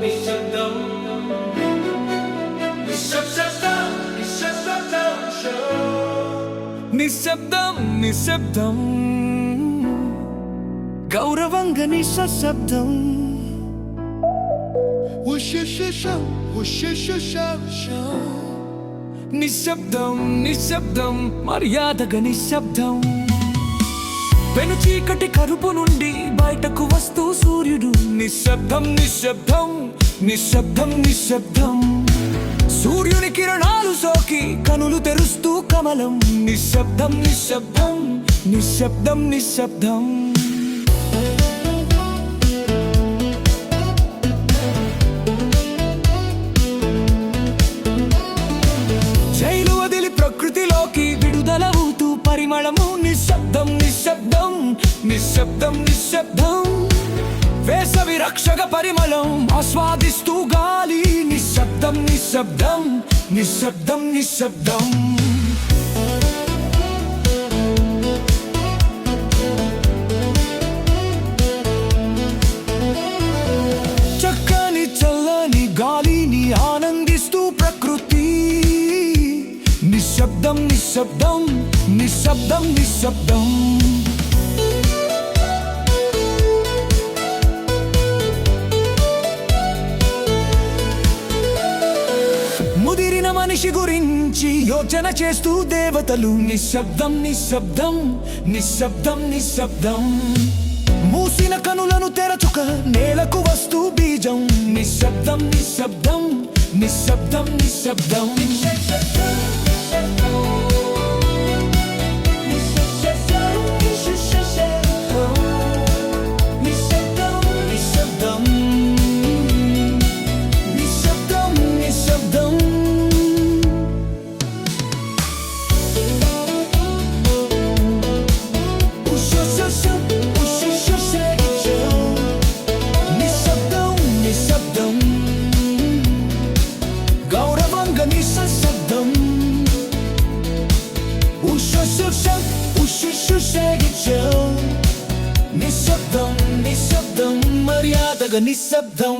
నిశ్శబ్దం. నిశ్శబ్దం నిశ్శబ్దం గౌరవంగా నిశ్శబ్దం. నిశ్శబ్దం నిశ్శబ్దం. మర్యాదగా నిశ్శబ్దం. వెను చీకటి కరుపు నుండి బయటకు వస్తూ సూర్యుడు. నిశ్శబ్దం నిశ్శబ్దం నిశ్శబ్దం నిశ్శబ్దం. సూర్యుని కిరణాలు సోకి కనులు తెరుస్తూ కమలం. నిశ్శబ్దం నిశ్శబ్దం నిశ్శబ్దం నిశ్శబ్దం. పరిమళము నిశ్శబ్దం నిశ్శబ్దం నిశ్శబ్దం నిశ్శబ్దం. వేసవి రక్షక పరిమళం ఆస్వాదిస్తూ గాలి. నిశ్శబ్దం నిశ్శబ్దం నిశ్శబ్దం నిశ్శబ్దం. చక్కని చల్లని గాలిని ఆనందిస్తూ ప్రకృతి. నిశ్శబ్దం నిశ్శబ్దం నిశ్శబ్దం నిశ్శబ్దం. ముదిరిన మనిషి గురించి యోచన చేస్తూ దేవతలు నిశ్శబ్దం నిశ్శబ్దం నిశ్శబ్దం నిశ్శబ్దం. మూసిన కనులను తెరచుక నేలకు వస్తూ బీజం. నిశ్శబ్దం నిశ్శబ్దం నిశ్శబ్దం నిశ్శబ్దం. నిశ్శబ్దం 就像不是是谁的酒。నిశ్శబ్దం నిశ్శబ్దం మర్యాదగా నిశ్శబ్దం